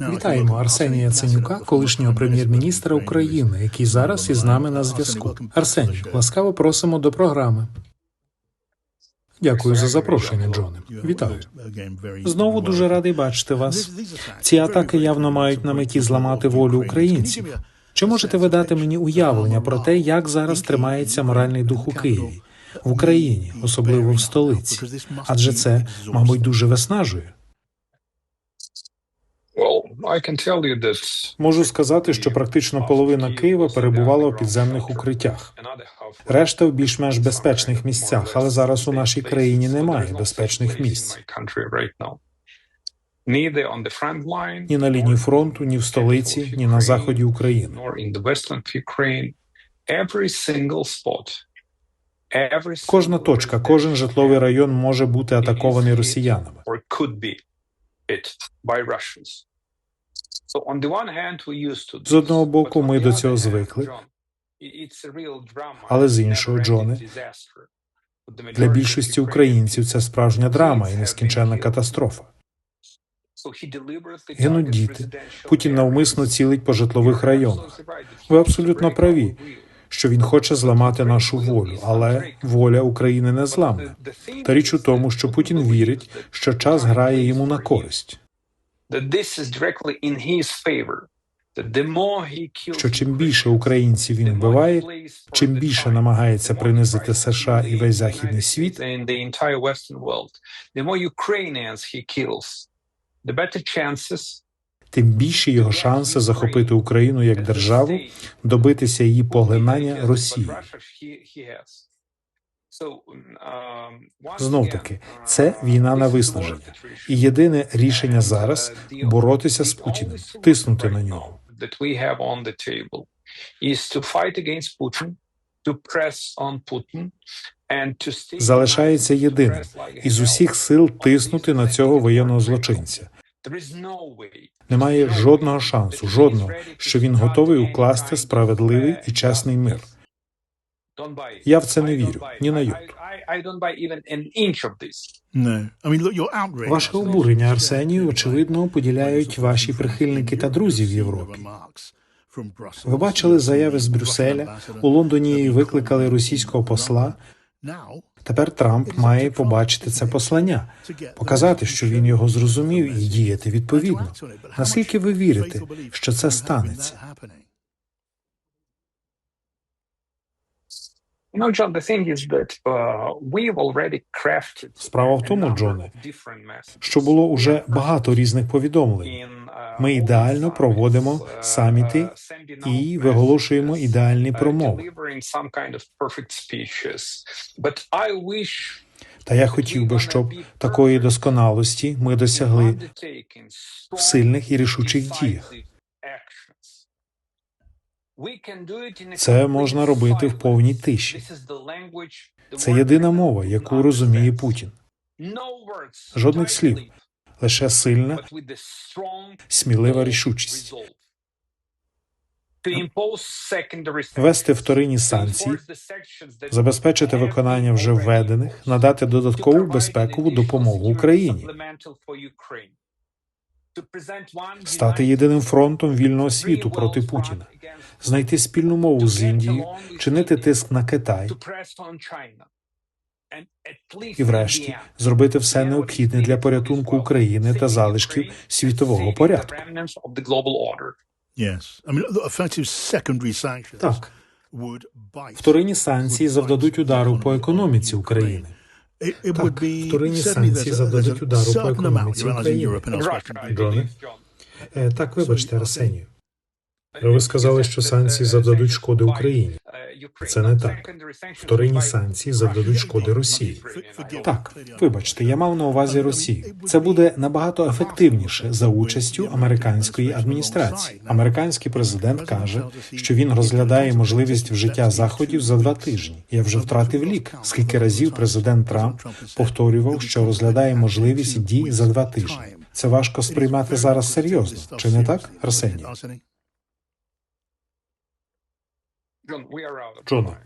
Вітаємо Арсенія Яценюка, колишнього прем'єр-міністра України, який зараз із нами на зв'язку. Арсеній, ласкаво просимо до програми. Дякую за запрошення, Джоне. Вітаю. Знову дуже радий бачити вас. Ці атаки явно мають на меті зламати волю українців. Чи можете ви дати мені уявлення про те, як зараз тримається моральний дух у Києві, в Україні, особливо в столиці? Адже це, мабуть, дуже виснажує. Можу сказати, що практично половина Києва перебувала в підземних укриттях. Решта в більш-менш безпечних місцях, але зараз у нашій країні немає безпечних місць ні на лінії фронту, ні в столиці, ні на заході України. Кожна точка, кожен житловий район може бути атакований росіянами. Hit by Russians. So on the one hand, we used to З одного боку, ми до цього звикли. Але з іншого, Джоне, Для більшості українців це справжня драма і нескінченна катастрофа. So Гинуть діти. Путін навмисно цілить по житлових районах. Ви абсолютно праві, що він хоче зламати нашу волю, але воля України не зламана. Та річ у тому, що Путін вірить, що час грає йому на користь. Що чим більше українців він вбиває, чим більше намагається принизити США і весь західний світ, тим більші його шанси захопити Україну як державу, добитися її поглинання Росією. Знов таки, це війна на виснаження, і єдине рішення зараз боротися з Путіним, тиснути на нього. Залишається єдине із усіх сил тиснути на цього воєнного злочинця. There is no way. Немає жодного шансу, жодного, що він готовий укласти справедливий і чесний мир. Я в це не вірю, ні на йоту. I- I don't buy even an inch of this. No, I mean, look, outrage. Ваше обурення, Арсенію, очевидно, поділяють ваші прихильники та друзі в Європі. Ви бачили заяви з Брюсселя. У Лондоні викликали російського посла. Тепер Трамп має побачити це послання, показати, що він його зрозумів, і діяти відповідно. Наскільки ви вірите, що це станеться? Uh, Справа в тому, Джоне, що було уже багато різних повідомлень. Ми ідеально проводимо саміти і виголошуємо ідеальні промови. Та я хотів би, щоб такої досконалості ми досягли в сильних і рішучих діях. Це можна робити в повній тиші. Це єдина мова, яку розуміє Путін. Жодних слів, лише сильна, смілива рішучість. Ввести вторинні санкції, забезпечити виконання вже введених, надати додаткову безпекову допомогу Україні, стати єдиним фронтом вільного світу проти Путіна, знайти спільну мову з Індією, чинити тиск на Китай і, врешті, зробити все необхідне для порятунку України та залишків світового порядку. Так, вторинні санкції завдадуть удару по економіці України. It Так, вторинні санкції завдадуть удару по економіці України. Джоне? Е, Так, вибачте, Арсенію. Ви сказали, що санкції завдадуть шкоди Україні. Це не так. Вторинні санкції завдадуть шкоди Росії. Так, вибачте, я мав на увазі Росію. Це буде набагато ефективніше за участю американської адміністрації. Американський президент каже, що він розглядає можливість вжиття заходів за два тижні. Я вже втратив лік. Скільки разів президент Трамп повторював, що розглядає можливість дій за два тижні. Це важко сприймати зараз серйозно, чи не так, Арсеній? Джоне,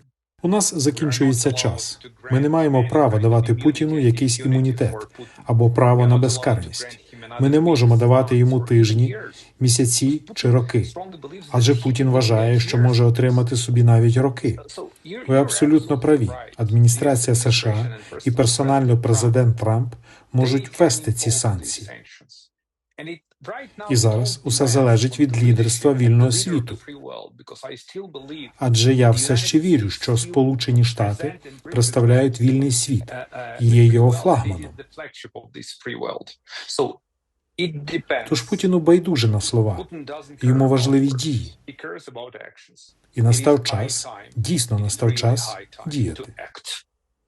у нас закінчується час. Ми не маємо права давати Путіну якийсь імунітет або право на безкарність. Ми не можемо давати йому тижні, місяці чи роки. Адже Путін вважає, що може отримати собі навіть роки. Ви абсолютно праві. Адміністрація США і персонально президент Трамп можуть ввести ці санкції. І зараз усе залежить від лідерства вільного світу. Адже я все ще вірю, що Сполучені Штати представляють вільний світ і є його флагманом. Тож Путіну байдуже на слова. йому важливі дії. І настав час, дійсно настав час діяти. діяти.